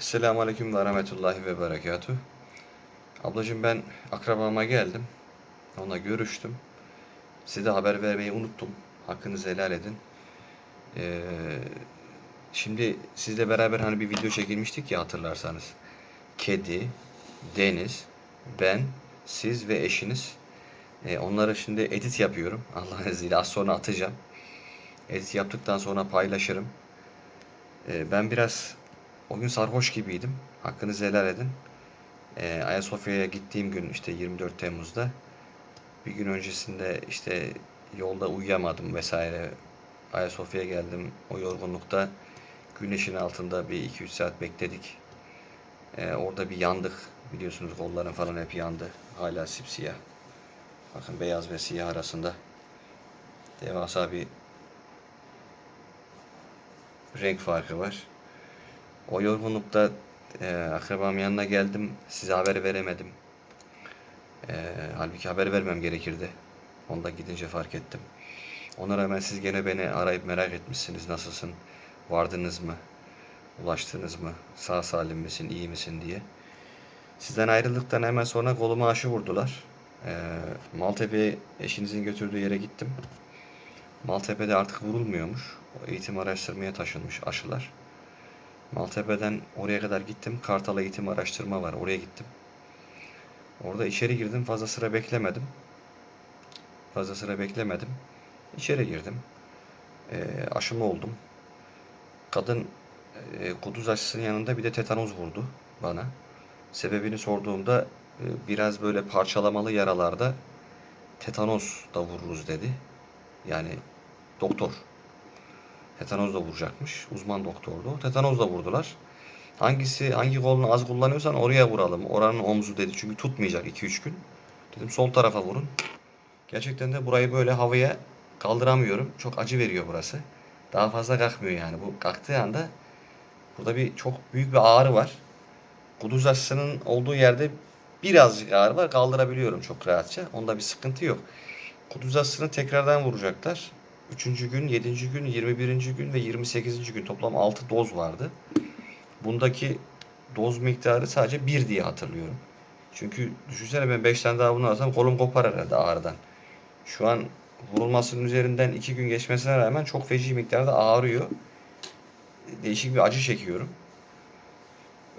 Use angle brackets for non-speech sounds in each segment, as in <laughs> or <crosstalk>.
Selamun Aleyküm ve Rahmetullahi ve Berekatuhu. Ablacığım ben akrabama geldim. Onunla görüştüm. Size haber vermeyi unuttum. Hakkınızı helal edin. Ee, şimdi sizle beraber hani bir video çekilmiştik ya hatırlarsanız. Kedi, Deniz, ben, siz ve eşiniz. Ee, onları şimdi edit yapıyorum. <laughs> Allah'ın izniyle az sonra atacağım. Edit yaptıktan sonra paylaşırım. Ee, ben biraz o gün sarhoş gibiydim. Hakkınızı helal edin. Ee, Ayasofya'ya gittiğim gün işte 24 Temmuz'da bir gün öncesinde işte yolda uyuyamadım vesaire. Ayasofya'ya geldim. O yorgunlukta güneşin altında bir 2-3 saat bekledik. Ee, orada bir yandık. Biliyorsunuz kollarım falan hep yandı. Hala sipsiyah. Bakın beyaz ve siyah arasında devasa bir renk farkı var. O yorgunlukta e, akrabamın yanına geldim. Size haber veremedim. E, halbuki haber vermem gerekirdi. Onda gidince fark ettim. Ona rağmen siz gene beni arayıp merak etmişsiniz. Nasılsın? Vardınız mı? Ulaştınız mı? Sağ salim misin? iyi misin diye. Sizden ayrıldıktan hemen sonra koluma aşı vurdular. E, Maltepe'ye eşinizin götürdüğü yere gittim. Maltepe'de artık vurulmuyormuş. O eğitim araştırmaya taşınmış aşılar. Maltepe'den oraya kadar gittim. Kartal Eğitim Araştırma var. Oraya gittim. Orada içeri girdim. Fazla sıra beklemedim. Fazla sıra beklemedim. İçeri girdim. Ee, aşımı oldum. Kadın e, kuduz aşısının yanında bir de tetanoz vurdu bana. Sebebini sorduğumda e, biraz böyle parçalamalı yaralarda tetanoz da vururuz dedi. Yani doktor. Tetanoz da vuracakmış. Uzman doktordu. Tetanoz da vurdular. Hangisi hangi kolunu az kullanıyorsan oraya vuralım. Oranın omzu dedi. Çünkü tutmayacak 2-3 gün. Dedim sol tarafa vurun. Gerçekten de burayı böyle havaya kaldıramıyorum. Çok acı veriyor burası. Daha fazla kalkmıyor yani. Bu kalktığı anda burada bir çok büyük bir ağrı var. Kuduz aşısının olduğu yerde birazcık ağrı var. Kaldırabiliyorum çok rahatça. Onda bir sıkıntı yok. Kuduz aşısını tekrardan vuracaklar. 3. gün, 7. gün, 21. gün ve 28. gün toplam 6 doz vardı. Bundaki doz miktarı sadece 1 diye hatırlıyorum. Çünkü düşünsene ben 5 tane daha bunu alsam kolum kopar herhalde ağrıdan. Şu an vurulmasının üzerinden 2 gün geçmesine rağmen çok feci miktarda ağrıyor. Değişik bir acı çekiyorum.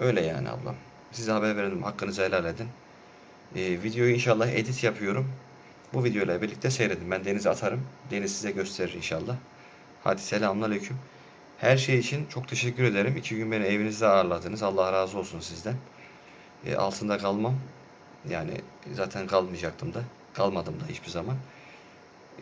Öyle yani ablam. Size haber verelim. Hakkınızı helal edin. Ee, videoyu inşallah edit yapıyorum. Bu videoyla birlikte seyredin. Ben Deniz'e atarım. Deniz size gösterir inşallah. Hadi selamünaleyküm. Her şey için çok teşekkür ederim. İki gün beni evinizde ağırladınız. Allah razı olsun sizden. E, altında kalmam. Yani zaten kalmayacaktım da. Kalmadım da hiçbir zaman.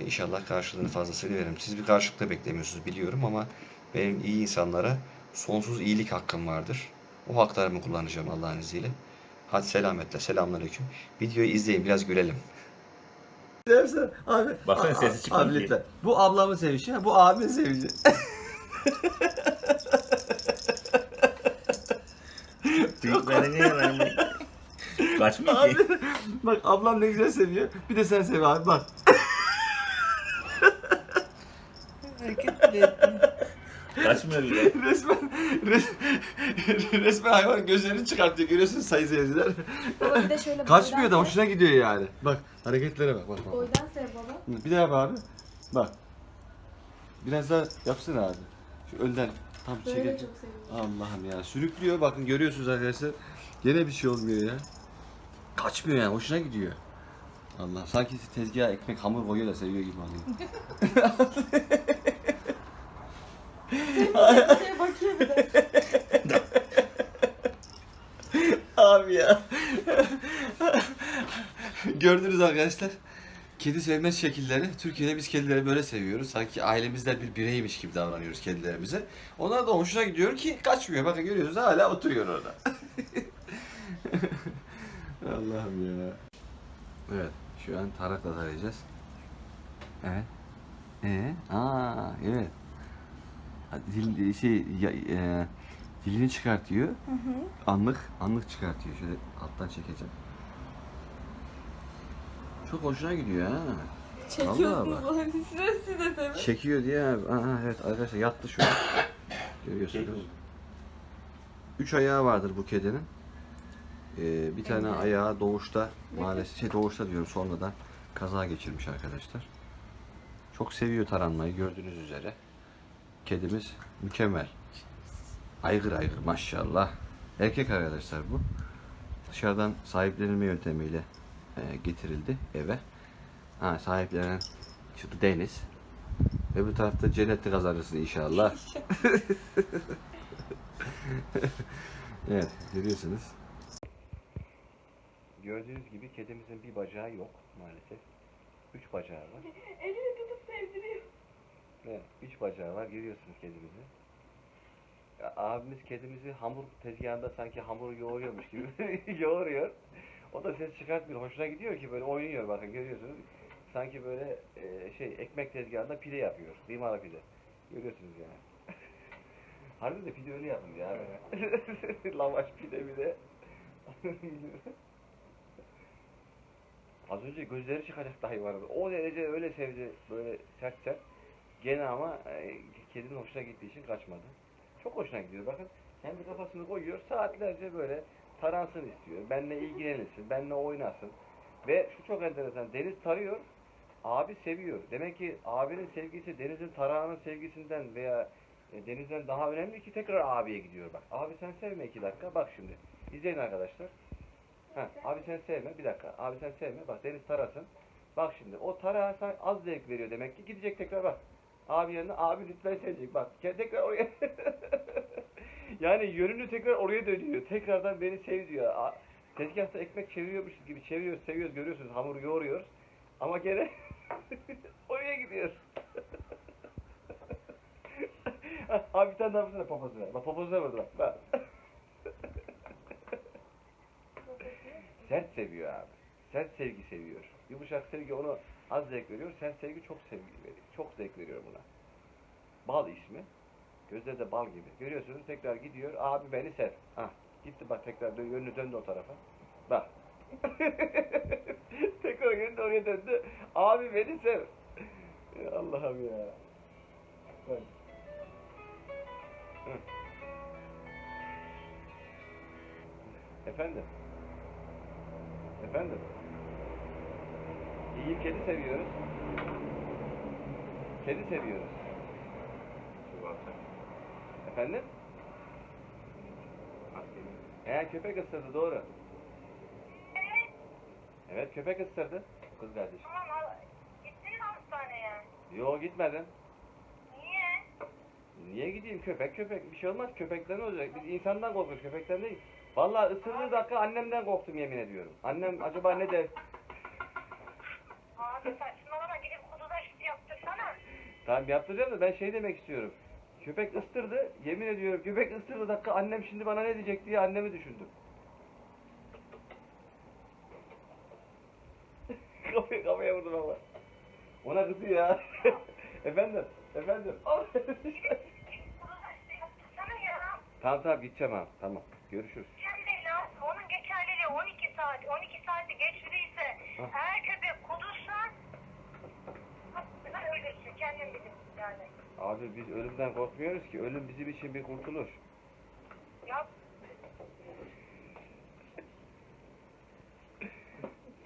E, inşallah karşılığını fazlasıyla veririm. Siz bir karşılık da beklemiyorsunuz biliyorum ama benim iyi insanlara sonsuz iyilik hakkım vardır. O haklarımı kullanacağım Allah'ın izniyle. Hadi selametle. Selamünaleyküm. Videoyu izleyin. Biraz gülelim. Dersen abi. Baksana sesi çıkmadı Abi ki. lütfen. Bu ablamın sevişi, bu abimin sevişi. <laughs> Büyükleri niye lan? Kaçmıyor abi ki. bak ablam ne güzel seviyor. Bir de sen sev abi bak. Kaçmıyor bile. <laughs> resmen res, <laughs> resmen hayvan gözlerini çıkartıyor. Görüyorsun sayın seyirciler. Baba bir de şöyle Kaçmıyor da boydan hoşuna gidiyor yani. Bak hareketlere bak bak sev. bak. Boydan sev baba. Bir daha yap abi. Bak. Biraz daha yapsın abi. Şu önden tam Böyle çekerken. çok seviyorum. Allah'ım ya sürüklüyor bakın görüyorsunuz arkadaşlar. Gene bir şey olmuyor ya. Kaçmıyor yani hoşuna gidiyor. Allah sanki tezgaha ekmek hamur koyuyor da seviyor gibi oluyor. <laughs> Şeye bakıyor bir de. Abi ya. Gördünüz arkadaşlar. Kedi sevme şekilleri. Türkiye'de biz kedileri böyle seviyoruz. Sanki ailemizden bir bireymiş gibi davranıyoruz kedilerimize. Onlar da hoşuna gidiyor ki kaçmıyor. Bakın görüyorsunuz hala oturuyor orada. <laughs> Allah'ım ya. Evet. Şu an tarakla tarayacağız. Evet. Ee, aa, evet. Dil, şey, ya, e, dilini çıkartıyor. Anlık, anlık çıkartıyor. Şöyle alttan çekeceğim. Çok hoşuna gidiyor ha. Çekiyorsunuz Vallahi onu. Size sevin. Çekiyor diye abi. Aa, evet arkadaşlar yattı şu an. Görüyorsunuz. Üç ayağı vardır bu kedinin. Ee, bir tane ayağı doğuşta maalesef şey doğuşta diyorum sonradan kaza geçirmiş arkadaşlar. Çok seviyor taranmayı gördüğünüz üzere. Kedimiz mükemmel. Aygır aygır maşallah. Erkek arkadaşlar bu. Dışarıdan sahiplenilme yöntemiyle e, getirildi eve. Ha, sahiplenen şu Deniz. Öbür tarafta cenneti kazanırsın inşallah. <laughs> evet görüyorsunuz. Gördüğünüz gibi kedimizin bir bacağı yok maalesef. Üç bacağı var. Elini tutup sevdiriyor. Evet, üç bacağı var. Görüyorsunuz kedimizi. Ya, abimiz kedimizi hamur tezgahında sanki hamur yoğuruyormuş gibi <laughs> yoğuruyor. O da ses çıkartmıyor. Hoşuna gidiyor ki böyle oynuyor bakın görüyorsunuz. Sanki böyle e, şey ekmek tezgahında pide yapıyor. Kıymalı pide. Görüyorsunuz yani. <laughs> Harbi de pide öyle yapılır ya. <laughs> Lavaş pide bir de. Az önce gözleri çıkacak dahi vardı. O derece öyle sevdi böyle sert sert. Gene ama e, kedinin hoşuna gittiği için kaçmadı. Çok hoşuna gidiyor bakın. Kendi kafasını koyuyor saatlerce böyle taransın istiyor. Benle ilgilenilsin, benle oynasın. Ve şu çok enteresan. Deniz tarıyor, abi seviyor. Demek ki abinin sevgisi Deniz'in tarağının sevgisinden veya e, Deniz'den daha önemli ki tekrar abiye gidiyor bak. Abi sen sevme iki dakika. Bak şimdi. İzleyin arkadaşlar. Ha, abi sen sevme. Bir dakika. Abi sen sevme. Bak Deniz tarasın. Bak şimdi. O tarağa az zevk veriyor demek ki. Gidecek tekrar bak. Abi yanına abi lütfen sevecek. Bak tekrar oraya. <laughs> yani yönünü tekrar oraya dönüyor. Tekrardan beni sev diyor. Tezgahta ekmek çeviriyormuş gibi çeviriyoruz, seviyoruz, görüyorsunuz. Hamuru yoğuruyoruz. Ama gene <laughs> oraya gidiyor. <laughs> abi bir tane daha vursana poposuna. Bak poposuna vurdu bak. Sert seviyor abi. Sert sevgi seviyor. Yumuşak sevgi onu az zevk veriyor. Sert sevgi çok sevgi veriyor. Çok zevk veriyor buna. Bal ismi. Gözleri de bal gibi. Görüyorsunuz tekrar gidiyor. Abi beni sev. Ah, gitti bak tekrar dön, yönünü döndü o tarafa. Bak. <laughs> tekrar yönünü oraya döndü. Abi beni sev. Allah'ım ya. Bak. Efendim? Efendim? İyi kedi seviyoruz. Kedi seviyoruz. Efendim? He köpek ısırdı doğru. Evet köpek ısırdı. Kız kardeş. Tamam al. Gittiniz hastaneye. Yo gitmedim. Niye? Niye gideyim köpek köpek bir şey olmaz köpekten olacak. Biz insandan korkuyoruz köpekten değil. Vallahi ısırdığı dakika annemden korktum yemin ediyorum. Annem acaba ne der? Tamam yaptıracağım da ben şey demek istiyorum. Köpek ıstırdı, yemin ediyorum köpek ıstırdı dakika annem şimdi bana ne diyecek diye annemi düşündüm. <laughs> kafaya, kafaya vurdum ama. Ona kızıyor ya. <laughs> efendim, efendim. <laughs> Ya. tamam tamam gideceğim ha. Tamam. Görüşürüz. De lazım. Onun geçerliliği 12 saat. 12 saati geçtiyse Ha. eğer köpek kudursa sen ölürsün. Kendin bilirsin yani. Abi biz ölümden korkmuyoruz ki. Ölüm bizim için bir kurtuluş. Ya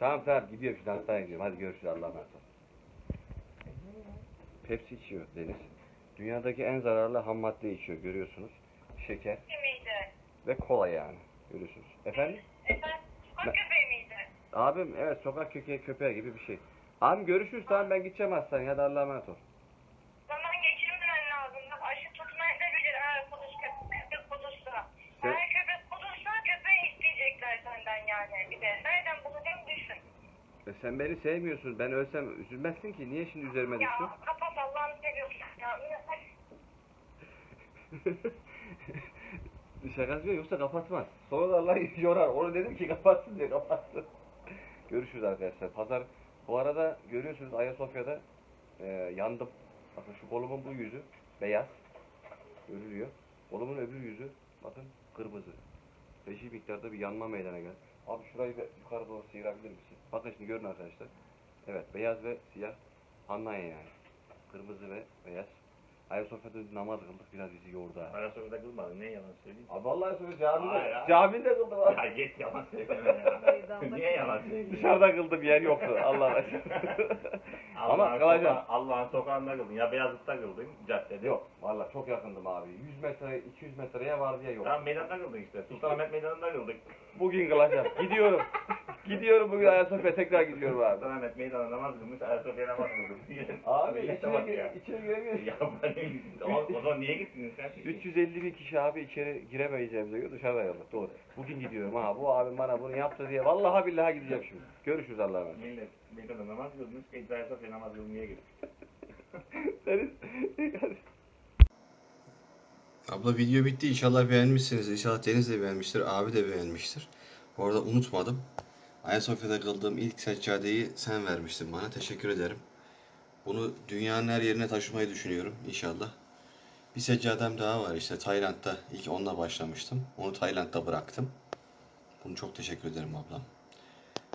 Tamam tamam gidiyorum şimdi hastaneye gidiyorum. Hadi görüşürüz Allah'a emanet ol. Pepsi içiyor Deniz. Dünyadaki en zararlı ham madde içiyor görüyorsunuz. Şeker miydi? ve kola yani. Görüyorsunuz. Efendim? Efendim? Sokak Ben- köpeği miydi? Abim evet sokak köpeği, köpeği gibi bir şey. Abim görüşürüz tamam ben gideceğim hastaneye. Hadi Allah'a emanet ol. Zaman geçirmemen lazım. Bak aşı tutmayabilir eğer kuduz köpek, köpek kudursa. Sen- Eğer köpek kudursa köpeği isteyecekler senden yani. Bir de nereden bulacağım düşün. E sen beni sevmiyorsun. Ben ölsem üzülmezsin ki. Niye şimdi üzerime düştün? Ya kapat Allah'ını seviyorsun ya. <laughs> Şakası yok yoksa kapatmaz. Sonra da Allah <laughs> yorar. Onu dedim ki kapatsın diye kapattı. <laughs> Görüşürüz arkadaşlar. Pazar bu arada görüyorsunuz Ayasofya'da e, yandım. Bakın şu kolumun bu yüzü beyaz. Görülüyor. Kolumun öbür yüzü bakın kırmızı. Beşi miktarda bir yanma meydana geldi. Abi şurayı bir yukarı doğru sıyırabilir misin? Bakın şimdi görün arkadaşlar. Evet beyaz ve siyah anlayın yani. Kırmızı ve beyaz. Ayasofya'da namaz kıldık biraz bizi yordu ha. Ayasofya'da kılmadın. Ne yalan söyleyeyim. Abi vallahi söyle Hayır, camide, hayır. camide kıldım abi. Ya git yalan söyleme ya. Niye yalan söylüyorsun? Dışarıda kıldım yer yoktu Allah aşkına. <laughs> Ama Allah'ın kılacağım. sokağı- Allah'ın sokağında kıldın. Ya Beyazıt'ta kıldın. Caddede. Yok vallahi çok yakındım abi. 100 metre 200 metreye vardı ya yok. Tamam meydanda kıldın işte. Sultanahmet Meydanı'nda kıldık. Bugün kılacağım. Gidiyorum. Gidiyorum bugün Ayasofya tekrar gidiyorum abi. Sultanahmet Meydanı'nda namaz kılmış. Ayasofya namaz kılmış. Abi Millete içine, bak gir, ya. içine giremiyoruz. Ya ben o, o zaman niye gittiniz sen? 350 bin kişi abi içeri giremeyeceğimize göre dışarıda kaldık. Doğru. Bugün gidiyorum ha. Bu abim bana bunu yaptı diye. Vallahi billahi gideceğim şimdi. Görüşürüz Allah'a emanet. Millet meydanda namaz kılmış. Biz Ayasofya namaz kılmaya gittik. Deniz. <laughs> Abla video bitti. İnşallah beğenmişsiniz. İnşallah Deniz de beğenmiştir. Abi de beğenmiştir. Bu arada unutmadım. Ayasofya'da kıldığım ilk seccadeyi sen vermiştin bana. Teşekkür ederim. Bunu dünyanın her yerine taşımayı düşünüyorum inşallah. Bir seccadem daha var işte Tayland'da. ilk onunla başlamıştım. Onu Tayland'da bıraktım. Bunu çok teşekkür ederim ablam.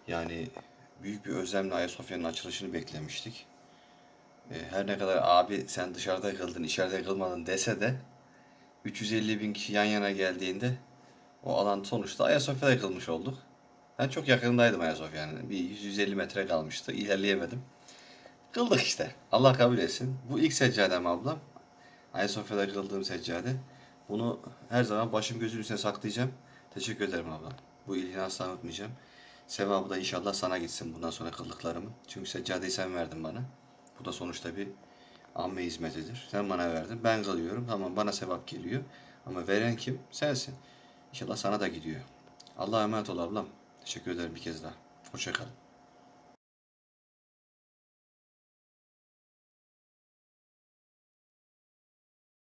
Yani büyük bir özlemle Ayasofya'nın açılışını beklemiştik. Ee, Her ne kadar abi sen dışarıda kıldın, içeride kılmadın dese de 350 bin kişi yan yana geldiğinde o alan sonuçta Ayasofya'da kılmış olduk. Ben çok yakındaydım Ayasofya'nın. Bir 100-150 metre kalmıştı. İlerleyemedim. Kıldık işte. Allah kabul etsin. Bu ilk seccadem ablam. Ayasofya'da kıldığım seccade. Bunu her zaman başım gözüm üstüne saklayacağım. Teşekkür ederim ablam. Bu iyiliğini asla unutmayacağım. Sevabı da inşallah sana gitsin bundan sonra kıldıklarımın. Çünkü seccadeyi sen verdin bana. Bu da sonuçta bir amme hizmetidir. Sen bana verdin. Ben kalıyorum. Tamam bana sevap geliyor. Ama veren kim? Sensin. İnşallah sana da gidiyor. Allah'a emanet ol ablam. Teşekkür ederim bir kez daha. Hoşça kal.